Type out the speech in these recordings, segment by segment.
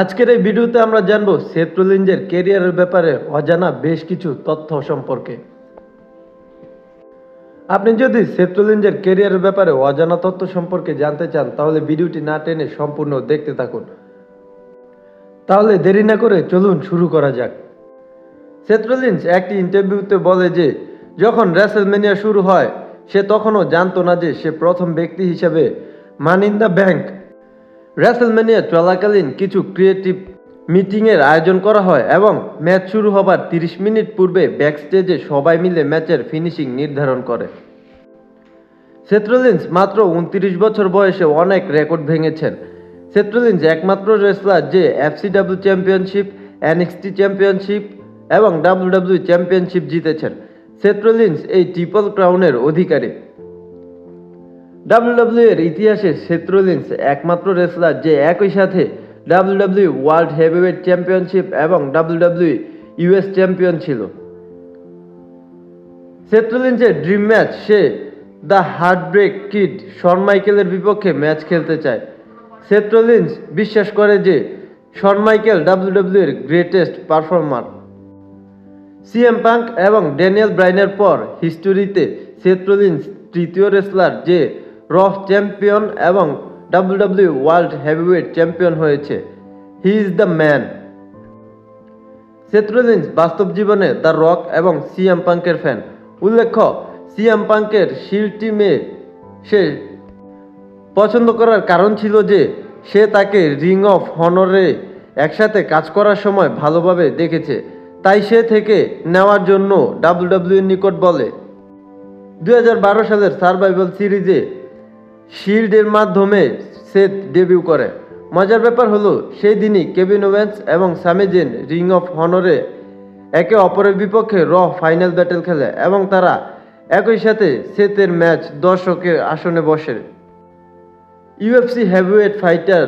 আজকের এই ভিডিওতে আমরা জানব সেথ রোলিঞ্জের কেরিয়ারের ব্যাপারে অজানা বেশ কিছু তথ্য সম্পর্কে। আপনি যদি সেথ রোলিঞ্জের কেরিয়ারের ব্যাপারে অজানা তথ্য সম্পর্কে জানতে চান, তাহলে ভিডিওটি না টেনে সম্পূর্ণ দেখতে থাকুন। তাহলে দেরি না করে চলুন শুরু করা যাক। সেথ রোলিঞ্জ একটি ইন্টারভিউতে বলে যে, যখন রেসেলমেনিয়া শুরু হয়, সে তখনও জানতো না যে সে প্রথম ব্যক্তি হিসেবে মান ইন দ্য ব্যাংক রেসেলমেনিয়া চলাকালীন কিছু ক্রিয়েটিভ মিটিংয়ের আয়োজন করা হয় এবং ম্যাচ শুরু হবার 30 মিনিট পূর্বে ব্যাকস্টেজে সবাই মিলে ম্যাচের ফিনিশিং নির্ধারণ করে। সেত্রোলিন্স মাত্র উনত্রিশ বছর বয়সে অনেক রেকর্ড ভেঙেছেন। সেত্রোলিন্স একমাত্র রেসলার যে এফসিডাব্লিউ চ্যাম্পিয়নশিপ এনএক্সটি চ্যাম্পিয়নশিপ এবং ডাব্লিউডাব্লিউ চ্যাম্পিয়নশিপ জিতেছেন। সেত্রোলিন্স এই ট্রিপল ক্রাউনের অধিকারী। ডাব্লিউডাব্লিউ এর ইতিহাসে সেত্রোলিন্স একমাত্র রেসলার যে একই সাথে ডাব্লিউডাব্লিউ ওয়ার্ল্ড হেভিওয়েট চ্যাম্পিয়নশিপ এবং ডাব্লিউডাব্লিউ ইউএস চ্যাম্পিয়ন ছিল। সেত্রোলিন্সের ড্রিম ম্যাচ সে দ্য হার্টব্রেক কিড শন মাইকেলের বিপক্ষে ম্যাচ খেলতে চায়। সেত্রোলিন্স বিশ্বাস করে যে শন মাইকেল ডাব্লিউডাব্লিউ এর greatest performer C M Punk এবং ড্যানিয়েল ব্রাইনের পর হিস্টোরিতে সেত্রোলিন্স তৃতীয় রেসলার যে র চ্যাম্পিয়ন এবং ডাব্লিউডাব্লিউ ওয়ার্ল্ড হেভিওয়েট চ্যাম্পিয়ন হয়েছে। He is the man. সেত্রোলিন্স বাস্তব জীবনে দ্য রক এবং সিএম পাঙ্কের ফ্যান। উল্লেখ্য, সিএম পাঙ্কের শিল টিমে সে পছন্দ করার কারণ ছিল যে সে তাকে রিং অফ হনরে একসাথে কাজ করার সময় ভালোভাবে দেখেছে। তাই সে থেকে নেওয়ার জন্য ডাব্লিউডাব্লিউ নিকট বলে। দুই হাজার বারো সালের সার্ভাইভাল সিরিজে শিল্ডের মাধ্যমে সেট ডেবিউ করে। মজার ব্যাপার হলো, সেই দিনই কেভিন ওয়েন্স এবং সামিজেন রিং অফ হনরে একে অপরের বিপক্ষে র ফাইনাল ব্যাটেল খেলে এবং তারা একই সাথে সেতের ম্যাচ দর্শকের আসনে বসে। UFC heavyweight fighter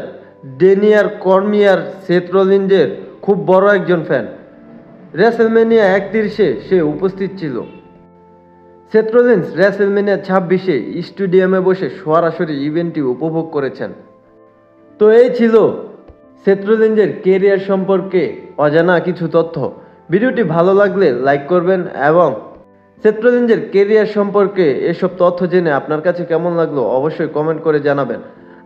Daniel Cormier Seth রলিঞ্জের খুব বড় একজন ফ্যান। রেসেলমেনিয়া একত্রিশে সে উপস্থিত ছিল। সেত্রোলিন্স রেসেলমেনিয়া ছাব্বিশে স্টেডিয়ামে বসে সরাসরি ইভেন্টটি উপভোগ করেছেন। তো এই ছিল সেত্রোলিঞ্জের কেরিয়ার সম্পর্কে অজানা কিছু তথ্য। ভিডিওটি ভালো লাগলে লাইক করবেন এবং সেত্রোলিঞ্জের কেরিয়ার সম্পর্কে এসব তথ্য জেনে আপনার কাছে কেমন লাগল অবশ্যই কমেন্ট করে জানাবেন।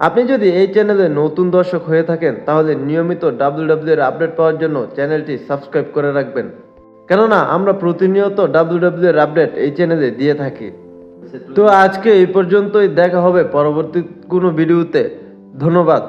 আপনি যদি এই চ্যানেলে নতুন দর্শক হয়ে থাকেন, তাহলে নিয়মিত ডাব্লিউডাব্লিউ এর আপডেট পাওয়ার জন্য চ্যানেলটি সাবস্ক্রাইব করে রাখবেন। কেননা আমরা প্রতিনিয়ত ডাব্লিউডাব্লিউ এর আপডেট এই চ্যানেলে দিয়ে থাকি। তো আজকে এই পর্যন্তই দেখা হবে পরবর্তী কোনো ভিডিওতে। ধন্যবাদ।